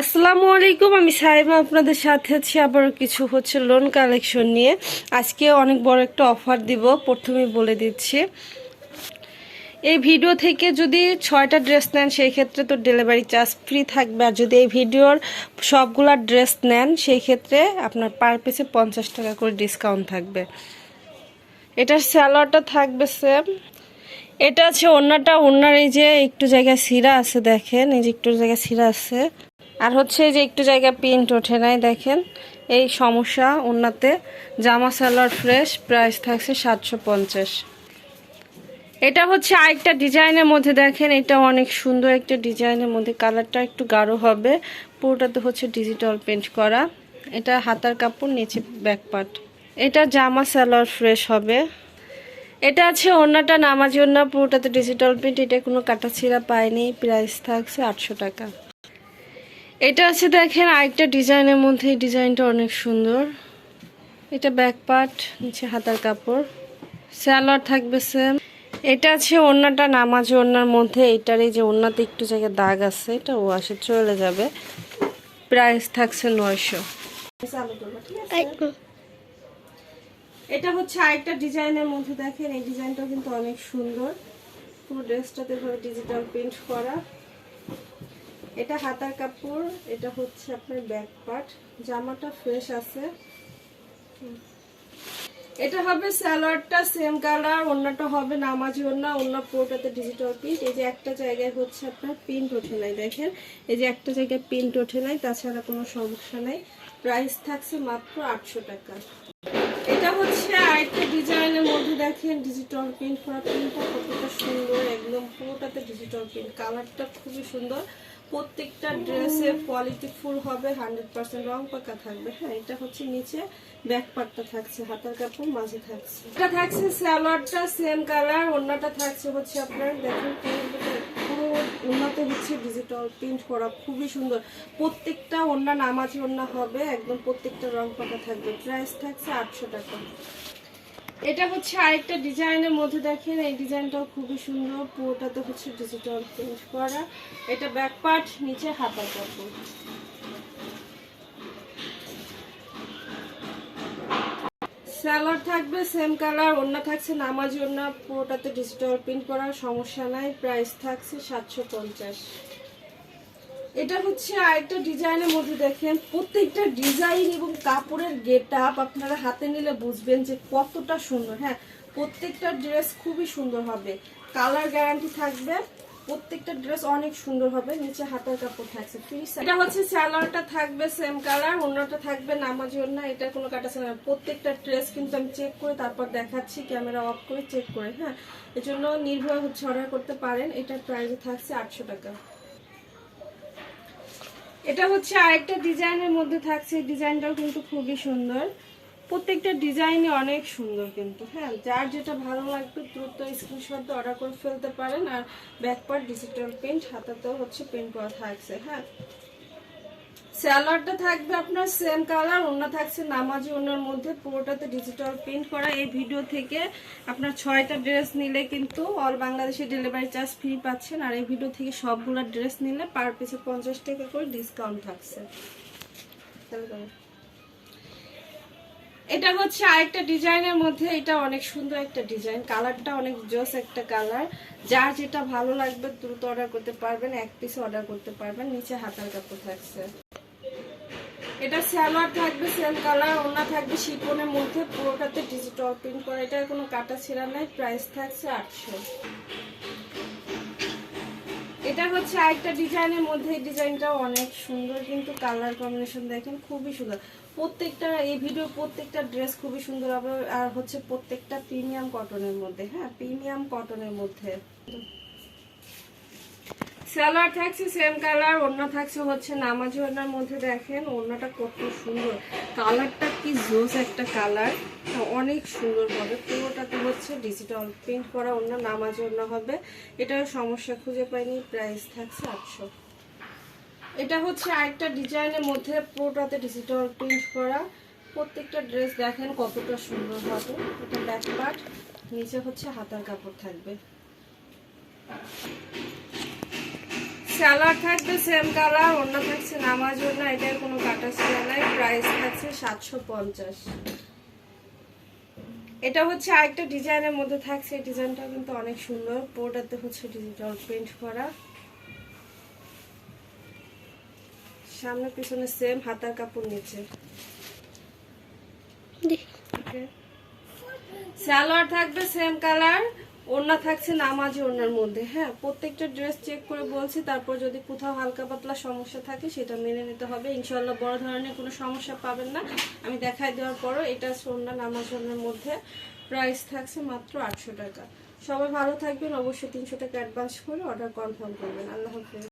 আসসালামু আলাইকুম, আমি সাইমা, আপনাদের সাথে আছি আবারও কিছু হচ্ছে লোন কালেকশন নিয়ে। আজকে অনেক বড় একটা অফার দিব প্রথমে বলে দিচ্ছি। এই ভিডিও থেকে যদি ছয়টা ড্রেস নেন, সেই ক্ষেত্রে তো ডেলিভারি চার্জ ফ্রি থাকবে। আর যদি এই ভিডিওর সবগুলা ড্রেস নেন, সেই ক্ষেত্রে আপনার পার পিসে পঞ্চাশ টাকা করে ডিসকাউন্ট থাকবে। এটার স্যালোয়ারটা থাকবে সেম এটা আছে ওড়নাটা, ওড়নার এই যে একটু জায়গায় সিরা আছে, দেখেন, এই যে একটু জায়গায় সিরা আছে। আর হচ্ছে যে একটু জায়গায় প্রিন্ট ওঠে নাই, দেখেন। এই সমস্যা ওড়নাতে জামা সালোয়ার ফ্রেশ প্রাইস থাকছে সাতশো পঞ্চাশ। এটা হচ্ছে আরেকটা ডিজাইনের মধ্যে, দেখেন, এটা অনেক সুন্দর একটা ডিজাইনের মধ্যে। কালারটা একটু গাঢ় হবে, পুরোটাতে হচ্ছে ডিজিটাল পেন্ট করা। এটা হাতার কাপড়, নিচে ব্যাক পার্ট এটা জামা সালোয়ার ফ্রেশ হবে। এটা আছে অন্যটা নামাজি অন্য পুরোটাতে ডিজিটাল প্রিন্ট এটা কোনো কাটা ছিঁড়া পায়নি প্রাইস থাকছে আটশো টাকা। এটা আছে দেখেন আরেকটা ডিজাইনের মধ্যে, এই ডিজাইনটা অনেক সুন্দর। এটা ব্যাক পার্ট নিচে হাতার কাপড়। স্যালোয়ার থাকবে সেম এটা আছে অন্যটা নামাজি ওনার মধ্যে। এটার এই যে ওনাতে একটু জায়গায় দাগ আছে, এটা ও আসে, চলে যাবে। প্রাইস থাকছে নয়শো। এটা হচ্ছে আরেকটা ডিজাইনের মধ্যে, দেখেন এই ডিজাইনটা কিন্তু অনেক সুন্দর। পুরো ড্রেসটাতে ডিজিটাল প্রিন্ট করা। এটা হাতার কাপড়, এটা হচ্ছে আপনার ব্যাক পার্ট জামাটা ফ্রেশ আছে। এটা হবে সালোয়ারটা সেম কালার অন্যটা হবে নামাজি অন্য অন্য পুরোটাতে ডিজিটাল প্রিন্ট এই যে একটা জায়গায় হচ্ছে আপনার প্রিন্ট ওঠে নাই, দেখেন। এই যে একটা জায়গায় প্রিন্ট ওঠে নাই, তাছাড়া কোনো সমস্যা নাই। প্রাইস থাকছে মাত্র আটশো টাকা। এটা হচ্ছে আরেকটা ডিজাইনের মধ্যে, দেখেন ডিজিটাল প্রিন্ট করা। প্রিন্টটা কতটা সুন্দর, একদম পুরোটাতে ডিজিটাল প্রিন্ট কালারটা খুবই সুন্দর। প্রত্যেকটা ড্রেসের কোয়ালিটি ফুল হবে হান্ড্রেড পার্সেন্ট রং পাকা থাকবে। হ্যাঁ এটা হচ্ছে নিচে ব্যাক পার্টটা থাকছে, হাতার কাপড় মাঝে থাকছে। এটা থাকছে স্যালোয়ারটা সেম কালার অন্যটা থাকছে হচ্ছে আপনার, দেখেন, পুরো উন্নত হচ্ছে ডিজিটাল প্রিন্ট করা, খুবই সুন্দর। প্রত্যেকটা ওন্না নামাজি ওন্না হবে, একদম প্রত্যেকটা রং পাকা থাকবে। প্রাইস থাকছে আটশো টাকা। এটা হচ্ছে আরেকটা ডিজাইনের মধ্যে দেখেন, এই ডিজাইনটাও খুবই সুন্দর। পুরোটাতে হচ্ছে ডিজিটাল প্রিন্ট করা। এটা ব্যাক পার্ট নিচে হাতা কাপড় স্যালাড থাকবে সেম কালার অন্য থাকছে নামাজ অন্য। পুরোটাতে ডিজিটাল প্রিন্ট করার সমস্যা নাই। প্রাইস থাকছে সাতশো পঞ্চাশ। এটা হচ্ছে আরেকটা ডিজাইনের মধ্যে দেখেন, প্রত্যেকটা ডিজাইন এবং কাপড়ের গেট আপ আপনারা হাতে নিলে বুঝবেন যে কতটা সুন্দর। হ্যাঁ প্রত্যেকটা ড্রেস খুবই সুন্দর হবে। কালার গ্যারান্টি থাকবে, প্রত্যেকটা ড্রেস অনেক সুন্দর হবে, নিচে হাতার কাপড় থাকছে। এটা হচ্ছে স্যালারটা থাকবে সেম কালার অন্যটা থাকবে নামাজি অন্য এটা কোনো কাটা না। প্রত্যেকটা ড্রেস কিন্তু আমি চেক করে তারপর দেখাচ্ছি ক্যামেরা অফ করে চেক করে হ্যাঁ। এজন্য নির্ভয় হচ্ছে অর্ডার করতে পারেন, এটার প্রাইস থাকছে আটশো টাকা। এটা হচ্ছে আরেকটা ডিজাইনের মধ্যে থাকছে। ডিজাইনটাও কিন্তু খুবই সুন্দর। প্রত্যেকটা ডিজাইনই অনেক সুন্দর কিন্তু হ্যাঁ? যার যেটা ভালো লাগবে দ্রুত স্ক্রিনশট অর্ডার করে ফেলতে পারেন। আর ব্যাকপার্ট ডিজিটাল প্রিন্ট হাতাতেও হচ্ছে প্রিন্ট করা থাকছে হ্যাঁ? স্যালাডটা থাকবে আপনার সেম কালার অন্য থাকছে নামাজি ওনার মধ্যে, পুরোটাতে ডিজিটাল প্রিন্ট করা। এই ভিডিও থেকে আপনার ছয়টা ড্রেস নিলে কিন্তু অল বাংলাদেশে ডেলিভারি চার্জ ফ্রি পাচ্ছেন। আর এই ভিডিও থেকে সবগুলো ড্রেস নিলে পার পিছে পঞ্চাশ টাকা করে ডিসকাউন্ট থাকছে। এটা হচ্ছে আরেকটা ডিজাইনের মধ্যে, এটা অনেক সুন্দর একটা ডিজাইন। কালারটা অনেক জোস একটা কালার। যার যেটা ভালো লাগবে, দ্রুত অর্ডার করতে পারবেন, এক পিস অর্ডার করতে পারবেন। নিচে হাতার কাপড় থাকছে। এটা স্যালোয়ার থাকবে সেম কালার ওনা থাকবে শিপনের মধ্যে পুরোটাতে ডিজিটাল প্রিন্ট করা। এটার কোনো কাটা ছেঁড়া নাই প্রাইস থাকছে আটশো। এটা হচ্ছে আরেকটা ডিজাইনের মধ্যে, এই ডিজাইনটাও অনেক সুন্দর, কিন্তু কালার কম্বিনেশন দেখেন খুবই সুন্দর। প্রত্যেকটা, এই ভিডিও প্রত্যেকটা ড্রেস খুবই সুন্দর হবে, আর হচ্ছে প্রত্যেকটা প্রিমিয়াম কটনের মধ্যে হ্যাঁ প্রিমিয়াম কটনের মধ্যে। সালোয়ার থাকছে সেম কালার অন্য থাকছে হচ্ছে নামাজি ওনার মধ্যে দেখেন অন্যটা কত সুন্দর। কালারটা কি জোস একটা কালার। অনেক সুন্দর হবে। পুরোটাতে হচ্ছে ডিজিটাল প্রিন্ট করা অন্য নামাজি অন্য হবে। এটার সমস্যা খুঁজে পাইনি প্রাইস থাকছে আটশো। এটা হচ্ছে আরেকটা ডিজাইনের মধ্যে পুরোটাতে ডিজিটাল প্রিন্ট করা। প্রত্যেকটা ড্রেস দেখেন কতটা সুন্দর হবে। এটা ব্যাক পার্ট নিচে হচ্ছে হাতার কাপড় থাকবে। স্যালাড থাকবে সেম কালার অন্য থাকছে নামার জন্য এটার কোনো কাটা ছিল নাই প্রাইস থাকছে সাতশো পঞ্চাশ। এটা হচ্ছে আরেকটা ডিজাইনের মধ্যে থাকছে এই ডিজাইনটা কিন্তু অনেক সুন্দর। পোর্টাতে হচ্ছে ডিজিটাল প্রিন্ট করা। সামনে পিছনে সেম হাতার কাপড় নিচে। সালোয়ার থাকবে সেম কালার ওড়না থাকছে নামাজি ওড়নার মধ্যে হ্যাঁ? প্রত্যেকটা ড্রেস চেক করে বলছি, তারপর যদি কোথাও হালকা পাতলা সমস্যা থাকে সেটা মেনে নিতে হবে। ইনশাল্লাহ বড় ধরনের কোনো সমস্যা পাবেন না। আমি দেখাই দেওয়ার পরও এটা ওড়না নামাজ ওড়নার মধ্যে প্রাইস থাকছে মাত্র আটশো টাকা। সবাই ভালো থাকবেন, অবশ্যই তিনশো টাকা অ্যাডভান্স করে অর্ডার কনফার্ম করবেন। আল্লাহ হাফিজ।